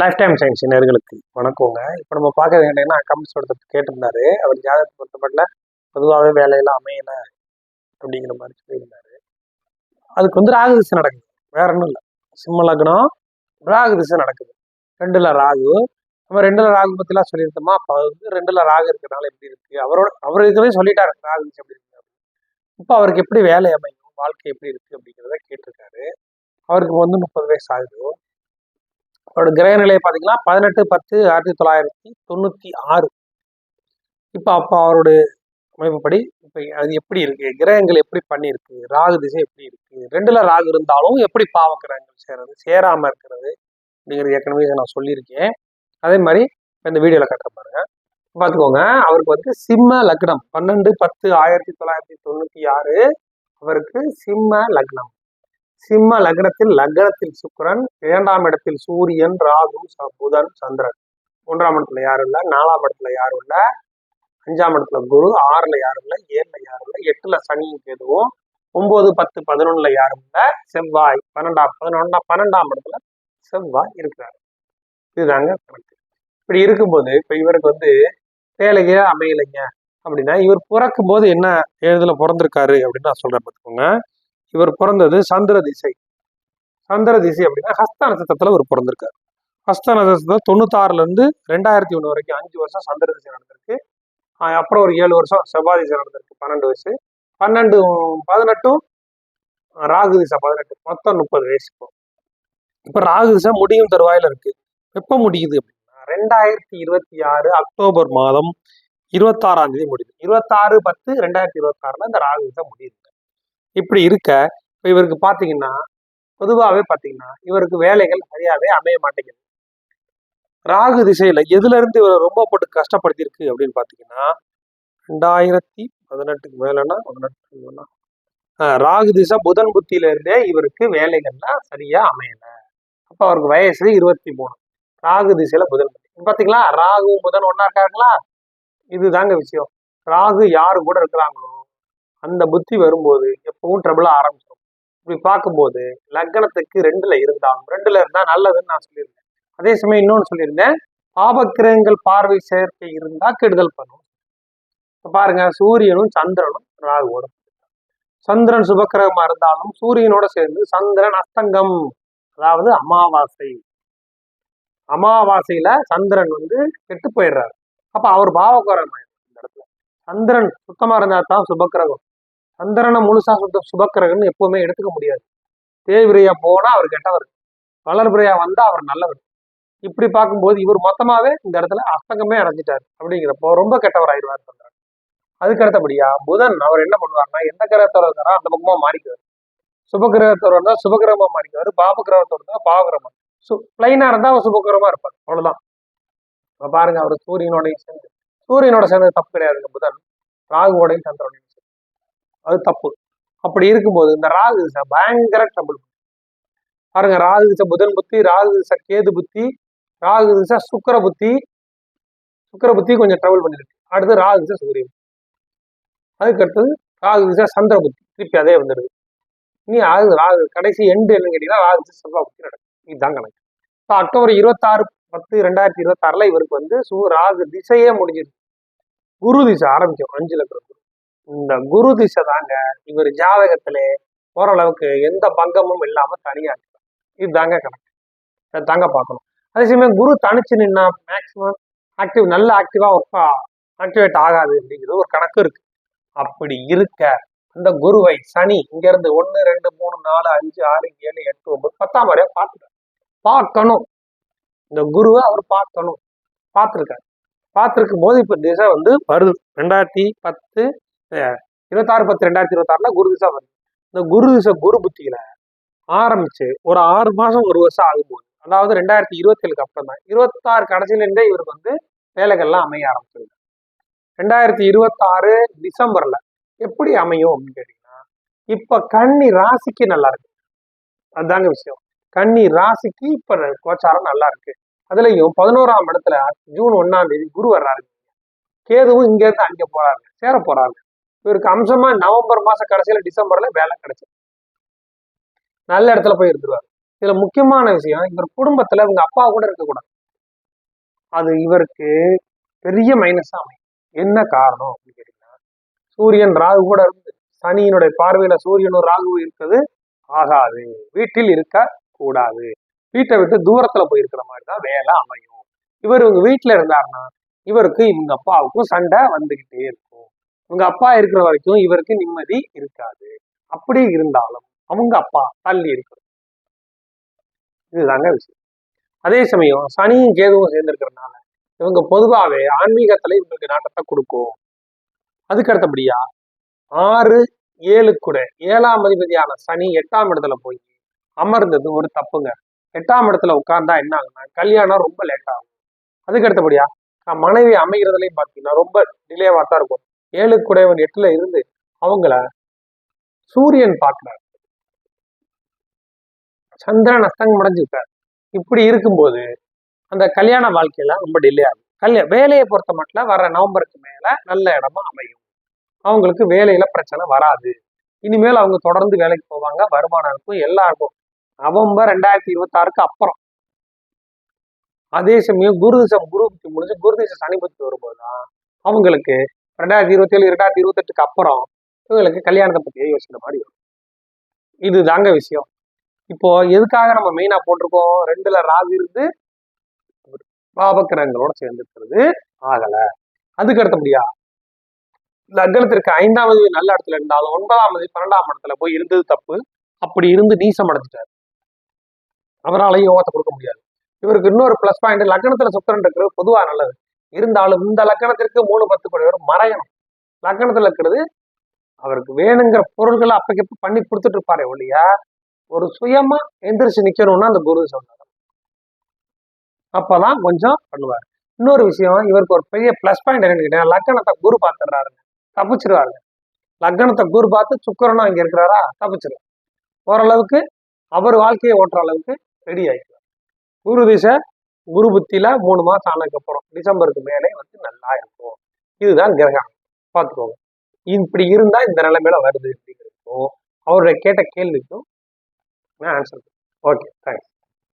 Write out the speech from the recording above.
Life time science நேர்களுக்கு வணக்கங்க. இப்போ நம்ம பார்க்கறது என்னன்னா கமெண்ட்ஸ் ஒருத்தர் கேட்டிருந்தாரு. அவர் ஜாதகத்தை பொறுத்தமட்டில் பொதுவாகவே வேலையெல்லாம் அமையல அப்படிங்கிற மாதிரி சொல்லியிருந்தாரு. அதுக்கு வந்து ராகு திசை நடக்குது. வேற ஒன்றும் இல்லை. சிம்ம லக்னம் ராகு திசை நடக்குது. ரெண்டுல ராகு. நம்ம ரெண்டுல ராகு பற்றிலாம் சொல்லியிருந்தோமா? அப்போ வந்து ரெண்டுல ராகு இருக்கிறனால எப்படி இருக்கு. அவரோட அவர் இதுவே சொல்லிட்டாரு ராகு திசை எப்படி இருக்கு இப்போ அவருக்கு எப்படி வேலை அமையும்? வாழ்க்கை எப்படி இருக்கு அப்படிங்கிறத கேட்டிருக்காரு. அவருக்கு வந்து முப்பது வயசு ஆகுது. அவரோட கிரக நிலையை பார்த்தீங்கன்னா பதினெட்டு பத்து ஆயிரத்தி தொள்ளாயிரத்தி தொண்ணூற்றி ஆறு. இப்போ அப்போ அவருடைய அமைப்புப்படி இப்போ அது எப்படி இருக்கு? கிரகங்கள் எப்படி பண்ணியிருக்கு? ராகு திசை எப்படி இருக்கு? ரெண்டுல ராகு இருந்தாலும் எப்படி பாவ கிரகங்கள் சேர்றது சேராம இருக்கிறது அப்படிங்கிறது ஏற்கனவே நான் சொல்லியிருக்கேன். அதே மாதிரி இந்த வீடியோவில் கட்டுற பாருங்க. பார்த்துக்கோங்க அவருக்கு வந்து சிம்ம லக்னம். பன்னெண்டு பத்து ஆயிரத்தி தொள்ளாயிரத்தி தொண்ணூற்றி ஆறு அவருக்கு சிம்ம லக்னம். சிம்ம லக்னத்தில் லக்னத்தில் சுக்கரன் இரண்டாம் இடத்தில் சூரியன் ராகு ச- புதன் சந்திரன். மூன்றாம் இடத்துல யாரும் இல்லை நாலாம் இடத்துல யாரும் இல்லை. அஞ்சாம் இடத்துல குரு ஆறுல யாரும் இல்லை ஏழுல யாரும் இல்லை எட்டுல சனியும் கேதுவும் ஒன்பது பத்து பதினொன்னுல யாரும் இல்லை செவ்வாய் பன்னெண்டாம் பதினொன்னா பன்னெண்டாம் இடத்துல செவ்வாய் இருக்கிறார். இதுதாங்க கணக்கு. இப்படி இருக்கும்போது இப்ப இவருக்கு வந்து வேலையே அமையலைங்க அப்படின்னா இவர் பிறக்கும் போது என்ன எழுதுல பிறந்திருக்காரு அப்படின்னு நான் சொல்றேன் பார்த்துக்கோங்க. இவர் பிறந்தது சந்திர திசை. சந்திர திசை அப்படின்னா ஹஸ்த நட்சத்திரத்துல இவர் பிறந்திருக்காரு. ஹஸ்த நட்சத்திரத்துல தொண்ணூத்தாறுல இருந்து ரெண்டாயிரத்தி ஒண்ணு வரைக்கும் அஞ்சு வருஷம் சந்திர திசை நடந்திருக்கு. அப்புறம் ஒரு ஏழு வருஷம் செவ்வாய் திசை நடந்திருக்கு பன்னெண்டு வயசு. பன்னெண்டு பதினெட்டும் ராகு திசை பதினெட்டு மொத்தம் முப்பது வயசு இப்போ. இப்போ ராகு திசை முடியும் தருவாயில இருக்கு. எப்போ முடியுது அப்படின்னா ரெண்டாயிரத்தி இருபத்தி ஆறு அக்டோபர் மாதம் இருபத்தாறாம் தேதி முடியுது. இருபத்தாறு பத்து ரெண்டாயிரத்தி இருபத்தாறுல இந்த ராகு திசை முடியுது இப்படி இருக்க இப்போ இவருக்கு பார்த்தீங்கன்னா பொதுவாகவே பார்த்தீங்கன்னா இவருக்கு வேலைகள் சரியாகவே அமைய மாட்டேங்குது. ராகு திசையில எதுல இருந்து இவரை ரொம்ப போட்டு கஷ்டப்படுத்தியிருக்கு அப்படின்னு பார்த்தீங்கன்னா ரெண்டாயிரத்தி பதினெட்டுக்கு மேலனா மேலாம் ராகு திசை புதன் புத்தியில இருந்தே இவருக்கு வேலைகள்லாம் சரியா அமையல. அப்ப அவருக்கு வயசு இருபத்தி மூணு. ராகு திசையில புதன் புத்தி. இப்ப பாத்தீங்களா ராகு புதன் ஒன்றா இருக்காங்களா இதுதாங்க விஷயம். ராகு யாரு கூட இருக்கிறாங்களோ அந்த புத்தி வரும்போது எப்பவும் ட்ரபிள ஆரம்பிச்சிடும் இப்படி பார்க்கும்போது லக்னத்துக்கு ரெண்டுல இருந்தாலும் ரெண்டுல இருந்தா நல்லதுன்னு நான் சொல்லியிருந்தேன். அதே சமயம் இன்னொன்னு சொல்லியிருந்தேன். பாபக்கிரகங்கள் பார்வை சேர்க்கை இருந்தா கெடுதல் பண்ணும். பாருங்க சூரியனும் சந்திரனும் ராகுவோட சந்திரன் சுபக்கிரகமா இருந்தாலும் சூரியனோட சேர்ந்து சந்திரன் அஸ்தங்கம் அதாவது அமாவாசை. அமாவாசையில சந்திரன் வந்து கெட்டு போயிடுறாரு. அப்ப அவர் பாவகிரகம் இந்த இடத்துல. சந்திரன் சுத்தமா இருந்தா தான் சுபக்கிரகம். சந்திரனை முழுசா சுத்த சுபக்கிரகம்னு எப்பவுமே எடுத்துக்க முடியாது. தேய்பிரையா போனா அவர் கெட்டவர். வளர்பிரையா வந்தா அவர் நல்லவர். இப்படி பார்க்கும்போது இவர் மொத்தமாவே இந்த இடத்துல அஸ்தங்கமே அடைஞ்சிட்டாரு அப்படிங்கிறப்போ ரொம்ப கெட்டவர் ஆயிடுவார் சந்திரன் அதுக்கு அடுத்தபடியா புதன் அவர் என்ன பண்ணுவார்னா எந்த கிரகத்தோட இருந்தாரோ அந்த பக்கமா மாறிக்குவார். சுபகிரகத்தோட இருந்தா சுபகிரகமா மாறிக்குவார். பாப கிரகத்தோட இருந்தா பாவகிரகமா சு பிளைனா இருந்தா அவர் சுபகிரகமா இருப்பார். அவ்வளவுதான். இப்ப பாருங்க அவர் சூரியனோடையும் சேர்ந்து சூரியனோட சேர்ந்தது தப்பு கிடையாதுங்க புதன். ராகுவோடையும் சந்திரனோடையும் அது தப்பு. அப்படி இருக்கும்போது இந்த ராகு திசை பயங்கர ட்ரபிள் பாருங்க ராகு திசை புதன் புத்தி ராகு திசை கேது புத்தி ராகு திசை சுக்கிர புத்தி. சுக்கர புத்தி கொஞ்சம் ட்ரபிள் பண்ணிருக்கு. அடுத்து ராகு திசை சூரியன். அதுக்கடுத்தது ராகு திசை சந்திர புத்தி. திருப்பி அதே வந்துடுது. இனி ராகு ராகு கடைசி எண்டு என்னன்னு கேட்டீங்கன்னா ராகு திசை செவ்வாய் புத்தி நடக்கும். இதுதான் கணக்கு. இப்போ அக்டோபர் இருபத்தாறு பத்து ரெண்டாயிரத்தி இருபத்தாறுல இவருக்கு வந்து சு ராகு திசையே முடிஞ்சிருக்கு குரு திசை ஆரம்பிக்கும். அஞ்சு இருக்கிற குரு. இந்த குரு திசை தாங்க இவர் ஜாதகத்திலே ஓரளவுக்கு எந்த பங்கமும் இல்லாம தனியா இருக்கு இதுதாங்க கணக்கு. இதை தாங்க பார்க்கணும். அதே சமயம் குரு தனிச்சு நின்னா மேக்சிமம் ஆக்டிவ் நல்ல ஆக்டிவா ஒர்க் ஆக்டிவேட் ஆகாது அப்படிங்கிறது ஒரு கணக்கு இருக்கு. அப்படி இருக்க அந்த குருவை சனி இங்க இருந்து ஒன்னு ரெண்டு மூணு நாலு அஞ்சு ஆறு ஏழு எட்டு ஒன்பது பத்தாம் வரையா பார்த்துட்டார். பார்க்கணும். இந்த குருவை அவர் பார்க்கணும். பார்த்துருக்காரு. பார்த்துருக்கும் போது இப்ப திசை வந்து வருது. ரெண்டாயிரத்தி பத்து இருபத்தாறு பத்து ரெண்டாயிரத்தி இருபத்தாறுல குரு திசை வருது இந்த குரு திசை குரு புத்தியில ஆரம்பிச்சு ஒரு ஆறு மாசம் ஒரு வருஷம் ஆகும்போது அதாவது ரெண்டாயிரத்தி இருபத்தேழுக்கு அப்புறம் தான் இருபத்தாறு கடைசியிலிருந்தே இவருக்கு வந்து வேலைகள்லாம் அமைய ஆரம்பிச்சிருக்கு ரெண்டாயிரத்தி இருபத்தாறு டிசம்பர்ல எப்படி அமையும் அப்படின்னு கேட்டீங்கன்னா இப்ப கன்னி ராசிக்கு நல்லா இருக்கு. அதுதாங்க விஷயம். கன்னி ராசிக்கு இப்ப கோச்சாரம் நல்லா இருக்கு. அதுலயும் பதினோராம் இடத்துல ஜூன் ஒன்னாம் தேதி குரு வர்றாரு. கேதுவும் இங்க இருந்து அங்க போறாரு சேர போறாரு. இவருக்கு அம்சமா நவம்பர் மாசம் கடைசியில டிசம்பர்ல வேலை கிடைச்சது. நல்ல இடத்துல போய் இருந்துருவாரு. இதுல முக்கியமான விஷயம் இவர் குடும்பத்துல இவங்க அப்பா கூட இருக்கக்கூடாது. அது இவருக்கு பெரிய மைனஸா அமையும். என்ன காரணம் அப்படின்னு கேட்டீங்கன்னா சூரியன் ராகு கூட இருந்து சனியினுடைய பார்வையில சூரியனும் ராகு இருக்கிறது ஆகாது. வீட்டில் இருக்க கூடாது. வீட்டை விட்டு தூரத்துல போயிருக்கிற மாதிரி தான் வேலை அமையும். இவர் இவங்க வீட்டுல இருந்தாருன்னா இவருக்கு இவங்க அப்பாவுக்கும் சண்டை வந்துகிட்டே இருக்கும். இவங்க அப்பா இருக்கிற வரைக்கும் இவருக்கு நிம்மதி இருக்காது. அப்படி இருந்தாலும் அவங்க அப்பா தள்ளி இருக்கணும் இதுதாங்க விஷயம். அதே சமயம் சனியும் கேதுவும் சேர்ந்திருக்கிறதுனால இவங்க பொதுவாகவே ஆன்மீகத்துல இவங்களுக்கு நாட்டத்தை கொடுக்கும். அதுக்கு அடுத்தபடியா ஆறு ஏழு கூட ஏழாம் அதிபதியான சனி எட்டாம் இடத்துல போய் அமர்ந்தது ஒரு தப்புங்க. எட்டாம் இடத்துல உட்கார்ந்தா என்ன ஆகுனா கல்யாணம் ரொம்ப லேட் ஆகும். அதுக்கு அடுத்தபடியா மனைவி அமைகிறதுலையும் பார்த்தீங்கன்னா ரொம்ப டிலேவா தான் இருக்கும். ஏழு குடைவன் எட்டுல இருந்து அவங்கள சூரியன் பார்க்கிறார். சந்திரன் அஸ்தங்கம் அடைஞ்சுட்டார் இப்படி இருக்கும்போது அந்த கல்யாண வாழ்க்கையில ரொம்ப டிலே ஆகும் கல்யாண வேலையை பொறுத்த மட்டும் வர நவம்பருக்கு மேல நல்ல இடமா அமையும். அவங்களுக்கு வேலையில பிரச்சனை வராது. இனிமேல் அவங்க தொடர்ந்து வேலைக்கு போவாங்க வருமானம் இருக்கும் எல்லாம் இருக்கும். நவம்பர் ரெண்டாயிரத்தி இருபத்தி ஆறுக்கு அப்புறம். அதே சமயம் குருதிசம் குரு புத்தி முடிஞ்சு குருதிசம் சனி புத்தி வரும்போது தான் அவங்களுக்கு ரெண்டாயிரத்தி இருபத்தி ஏழு ரெண்டாயிரத்தி இருபத்தெட்டுக்கு அப்புறம் இவங்களுக்கு கல்யாணத்தை பத்தியே யோசிக்கிற மாதிரி வரும். இது தாங்க விஷயம். இப்போ எதுக்காக நம்ம மெயினா போட்டிருக்கோம்? ரெண்டுல ராகு இருந்து பாபக்கிரகங்களோட சேர்ந்துருக்கிறது. ஆகல. அதுக்கு அடுத்தபடியா லக்னத்திற்கு ஐந்தாவது நல்ல இடத்துல இருந்தாலும் ஒன்பதாம் தேதி பன்னெண்டாம் இடத்துல போய் இருந்தது தப்பு. அப்படி இருந்து நீசம் அடைஞ்சிட்டாரு. அவராலையும் யோகத்தை கொடுக்க முடியாது. இவருக்கு இன்னொரு பிளஸ் பாயிண்ட் லக்னத்துல சுக்கரன் இருக்கிறது பொதுவா நல்லது. இருந்தாலும் இந்த லக்கணத்திற்கு மூணு பத்து பேர் மறையணும். லக்கணத்துல இருக்கிறது அவருக்கு வேணுங்கிற பொருள்களை அப்பக்கப்ப பண்ணி கொடுத்துட்டு இருப்பாரே ஒழியா ஒரு சுயமா எந்திரிச்சு நிக்கணும்னா அந்த குரு சொன்னார் அப்பதான் கொஞ்சம் பண்ணுவார். இன்னொரு விஷயம் இவருக்கு ஒரு பெரிய ப்ளஸ் பாயிண்ட் என்னன்னு கேட்டீங்கன்னா லக்கணத்தை குரு பார்த்துடுறாருங்க. தப்பிச்சிருவாருங்க. லக்கணத்தை குரு பார்த்து சுக்கரனும் இங்க இருக்கிறாரா? தப்பிச்சிருவார் ஓரளவுக்கு அவர் வாழ்க்கையை ஓட்டுற அளவுக்கு ரெடி ஆயிடுவார் குரு திசை குரு புத்தியில மூணு மாசம் ஆனதுக்கப்புறம் டிசம்பருக்கு மேலே வந்து நல்லா இருக்கும். இதுதான் கிரகம். பார்த்துக்கோங்க. இப்படி இருந்தா இந்த நிலைமையில வருது அப்படிங்கிறதுக்கும் அவருடைய கேட்ட கேள்விக்கும் நான் ஆன்சர் ஓகே தேங்க்ஸ்